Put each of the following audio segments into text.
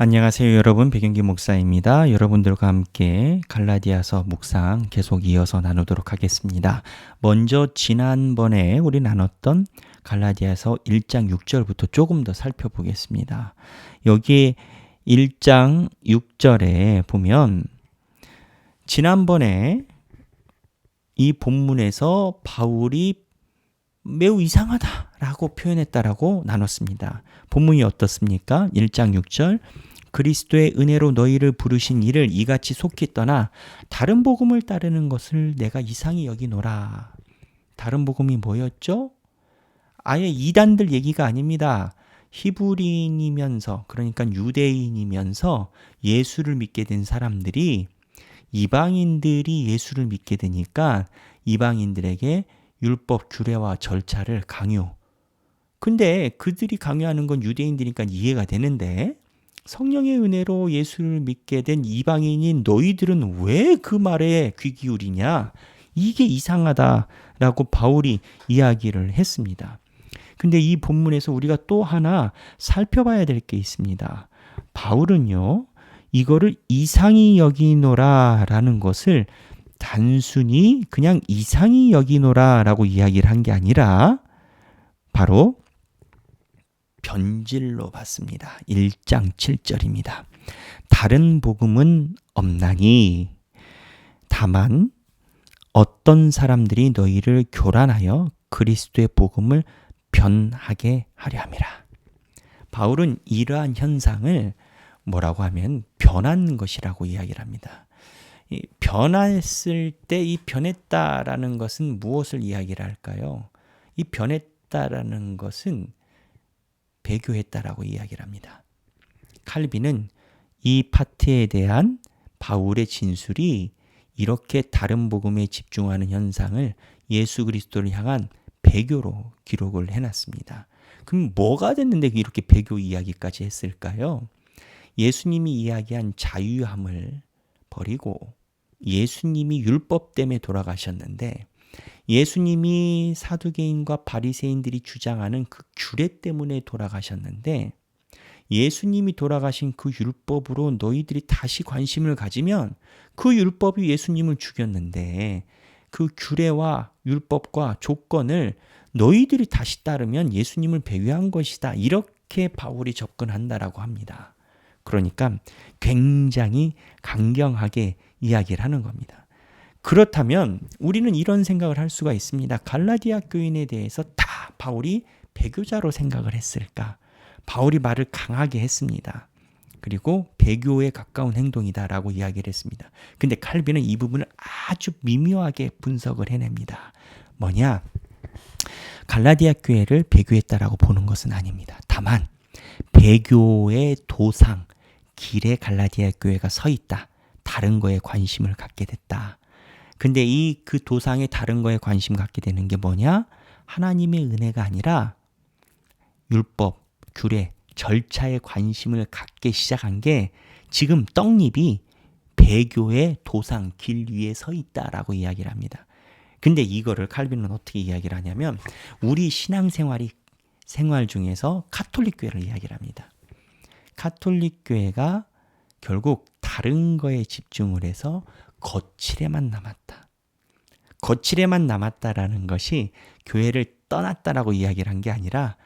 안녕하세요 여러분 백영기 목사입니다. 여러분들과 함께 갈라디아서 묵상 계속 이어서 나누도록 하겠습니다. 먼저 지난번에 우리 나눴던 갈라디아서 1장 6절부터 조금 더 살펴보겠습니다. 여기 1장 6절에 보면 지난번에 이 본문에서 바울이 매우 이상하다 라고 표현했다라고 나눴습니다. 본문이 어떻습니까? 1장 6절 그리스도의 은혜로 너희를 부르신 이를 이같이 속히 떠나 다른 복음을 따르는 것을 내가 이상히 여기노라. 다른 복음이 뭐였죠? 아예 이단들 얘기가 아닙니다. 히브리인이면서 그러니까 유대인이면서 예수를 믿게 된 사람들이 이방인들이 예수를 믿게 되니까 이방인들에게 율법 규례와 절차를 강요. 근데 그들이 강요하는 건 유대인들이니까 이해가 되는데 성령의 은혜로 예수를 믿게 된 이방인인 너희들은 왜 그 말에 귀 기울이냐? 이게 이상하다라고 바울이 이야기를 했습니다. 근데 이 본문에서 우리가 또 하나 살펴봐야 될 게 있습니다. 바울은요, 이거를 이상히 여기노라 라는 것을 단순히 그냥 이상히 여기노라 라고 이야기를 한 게 아니라 바로 변질로 봤습니다. 1장 7절입니다. 다른 복음은 없나니 다만 어떤 사람들이 너희를 교란하여 그리스도의 복음을 변하게 하려 함이라. 바울은 이러한 현상을 뭐라고 하면 변한 것이라고 이야기를 합니다. 이 변했을 때 이 변했다라는 것은 무엇을 이야기를 할까요? 이 변했다라는 것은 배교했다라고 이야기를 합니다. 칼빈은 이 파트에 대한 바울의 진술이 이렇게 다른 복음에 집중하는 현상을 예수 그리스도를 향한 배교로 기록을 해놨습니다. 그럼 뭐가 됐는데 이렇게 배교 이야기까지 했을까요? 예수님이 이야기한 자유함을 버리고 예수님이 율법 때문에 돌아가셨는데 예수님이 사두개인과 바리새인들이 주장하는 그 규례 때문에 돌아가셨는데 예수님이 돌아가신 그 율법으로 너희들이 다시 관심을 가지면 그 율법이 예수님을 죽였는데 그 규례와 율법과 조건을 너희들이 다시 따르면 예수님을 배회한 것이다. 이렇게 바울이 접근한다라고 합니다. 그러니까 굉장히 강경하게 이야기를 하는 겁니다. 그렇다면 우리는 이런 생각을 할 수가 있습니다. 갈라디아 교인에 대해서 다 바울이 배교자로 생각을 했을까? 바울이 말을 강하게 했습니다. 그리고 배교에 가까운 행동이다라고 이야기를 했습니다. 근데 칼빈은 이 부분을 아주 미묘하게 분석을 해냅니다. 뭐냐? 갈라디아 교회를 배교했다라고 보는 것은 아닙니다. 다만 배교의 도상, 길에 갈라디아 교회가 서 있다. 다른 거에 관심을 갖게 됐다. 근데 이 그 도상에 다른 거에 관심 갖게 되는 게 뭐냐? 하나님의 은혜가 아니라 율법, 규례, 절차에 관심을 갖게 시작한 게 지금 떡잎이 배교의 도상 길 위에 서 있다라고 이야기를 합니다. 근데 이거를 칼빈은 어떻게 이야기를 하냐면 우리 신앙생활이 생활 중에서 카톨릭 교회를 이야기를 합니다. 카톨릭 교회가 결국 다른 거에 집중을 해서 거칠에만 남았다. 거칠에만 남았다라는 것이 교회를 떠났다라고 이야기를 한 게 아니라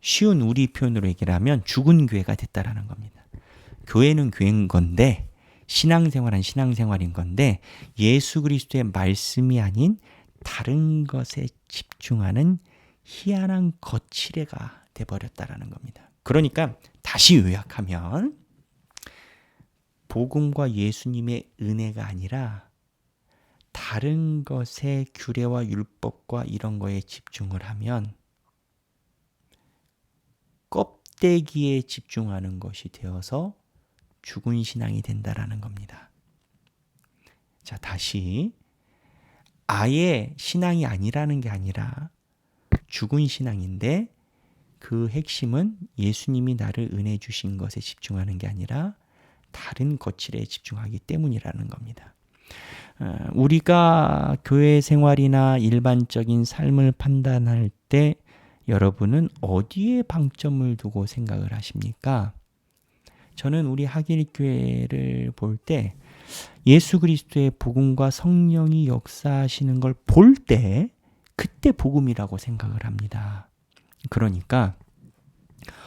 쉬운 우리 표현으로 얘기를 하면 죽은 교회가 됐다라는 겁니다. 교회는 교회인 건데 신앙생활은 신앙생활인 건데 예수 그리스도의 말씀이 아닌 다른 것에 집중하는 희한한 거칠애가 돼버렸다라는 겁니다. 그러니까 다시 요약하면 복음과 예수님의 은혜가 아니라 다른 것의 규례와 율법과 이런 거에 집중을 하면 껍데기에 집중하는 것이 되어서 죽은 신앙이 된다라는 겁니다. 자, 다시 아예 신앙이 아니라는 게 아니라 죽은 신앙인데 그 핵심은 예수님이 나를 은혜 주신 것에 집중하는 게 아니라 다른 거칠에 집중하기 때문이라는 겁니다. 어, 우리가 교회 생활이나 일반적인 삶을 판단할 때 여러분은 어디에 방점을 두고 생각을 하십니까? 저는 우리 하길교회를 볼 때 예수 그리스도의 복음과 성령이 역사하시는 걸 볼 때 그때 복음이라고 생각을 합니다. 그러니까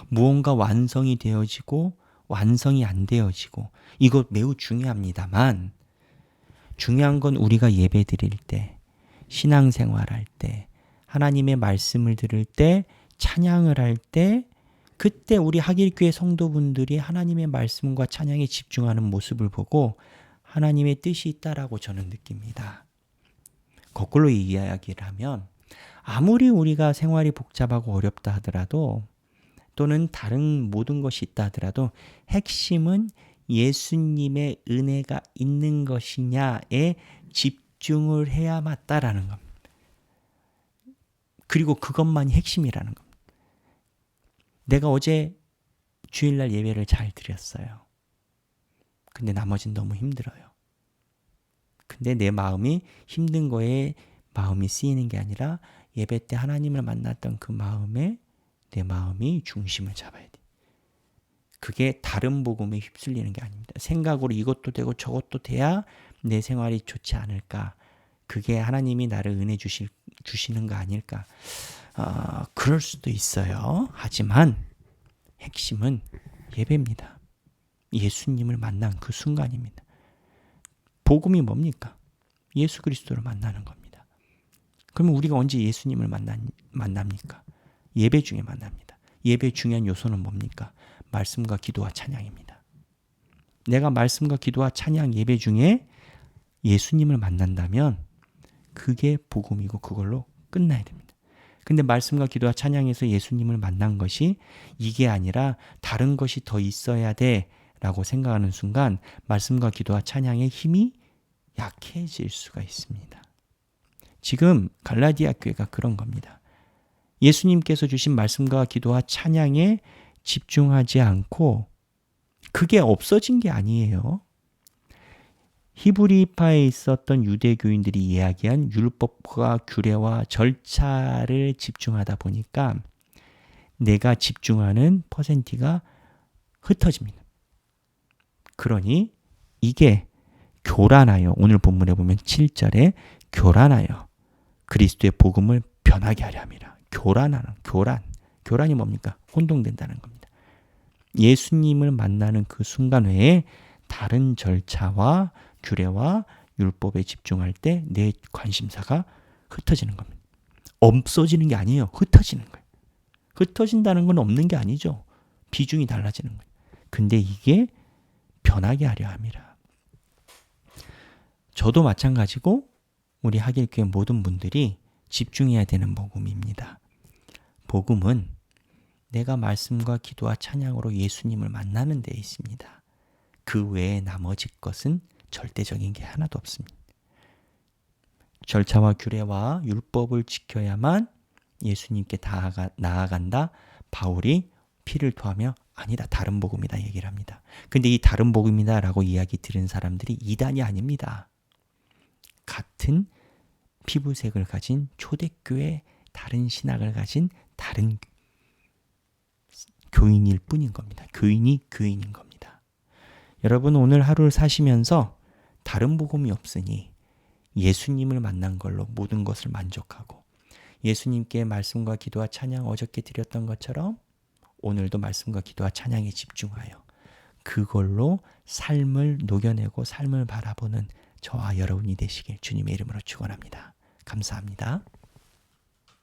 무언가 완성이 되어지고 완성이 안 되어지고 이것 매우 중요합니다만 중요한 건 우리가 예배 드릴 때 신앙생활 할때 하나님의 말씀을 들을 때 찬양을 할 때 그때 우리 하길교회 성도분들이 하나님의 말씀과 찬양에 집중하는 모습을 보고 하나님의 뜻이 있다라고 저는 느낍니다. 거꾸로 이야기를 하면 아무리 우리가 생활이 복잡하고 어렵다 하더라도 또는 다른 모든 것이 있다 하더라도 핵심은 예수님의 은혜가 있는 것이냐에 집중을 해야 맞다라는 겁니다. 그리고 그것만이 핵심이라는 겁니다. 내가 어제 주일날 예배를 잘 드렸어요. 근데 나머진 너무 힘들어요. 근데 내 마음이 힘든 거에 마음이 쓰이는 게 아니라 예배 때 하나님을 만났던 그 마음에 내 마음이 중심을 잡아야 돼. 그게 다른 복음에 휩쓸리는 게 아닙니다. 생각으로 이것도 되고 저것도 돼야 내 생활이 좋지 않을까. 그게 하나님이 나를 은혜 주실, 주시는 거 아닐까. 어, 그럴 수도 있어요. 하지만 핵심은 예배입니다. 예수님을 만난 그 순간입니다. 복음이 뭡니까? 예수 그리스도를 만나는 겁니다. 그러면 우리가 언제 예수님을 만나, 만납니까? 예배 중에 만납니다. 예배 중요한 요소는 뭡니까? 말씀과 기도와 찬양입니다. 내가 말씀과 기도와 찬양 예배 중에 예수님을 만난다면 그게 복음이고 그걸로 끝나야 됩니다. 근데 말씀과 기도와 찬양에서 예수님을 만난 것이 이게 아니라 다른 것이 더 있어야 돼 라고 생각하는 순간 말씀과 기도와 찬양의 힘이 약해질 수가 있습니다. 지금 갈라디아 교회가 그런 겁니다. 예수님께서 주신 말씀과 기도와 찬양에 집중하지 않고 그게 없어진 게 아니에요. 히브리파에 있었던 유대교인들이 이야기한 율법과 규례와 절차를 집중하다 보니까 내가 집중하는 퍼센티가 흩어집니다. 그러니 이게 교란하여 오늘 본문에 보면 7절에 교란하여 그리스도의 복음을 변하게 하려 함이라. 교란하는 교란. 교란이 뭡니까? 혼동된다는 겁니다. 예수님을 만나는 그 순간 외에 다른 절차와 규례와 율법에 집중할 때 내 관심사가 흩어지는 겁니다. 없어지는 게 아니에요. 흩어지는 거예요. 흩어진다는 건 없는 게 아니죠. 비중이 달라지는 거예요. 근데 이게 변하게 하려 함이라. 저도 마찬가지고 우리 하길교회 모든 분들이 집중해야 되는 복음입니다. 복음은 내가 말씀과 기도와 찬양으로 예수님을 만나는 데 있습니다. 그 외에 나머지 것은 절대적인 게 하나도 없습니다. 절차와 규례와 율법을 지켜야만 예수님께 나아가, 나아간다. 바울이 피를 토하며 아니다. 다른 복음이다 얘기를 합니다. 근데 이 다른 복음이다라고 이야기 들은 사람들이 이단이 아닙니다. 같은 피부색을 가진 초대교회 다른 신학을 가진 다른 교인일 뿐인 겁니다. 교인이 교인인 겁니다. 여러분 오늘 하루를 사시면서 다른 복음이 없으니 예수님을 만난 걸로 모든 것을 만족하고 예수님께 말씀과 기도와 찬양 어저께 드렸던 것처럼 오늘도 말씀과 기도와 찬양에 집중하여 그걸로 삶을 녹여내고 삶을 바라보는 저와 여러분이 되시길 주님의 이름으로 축원합니다. 감사합니다.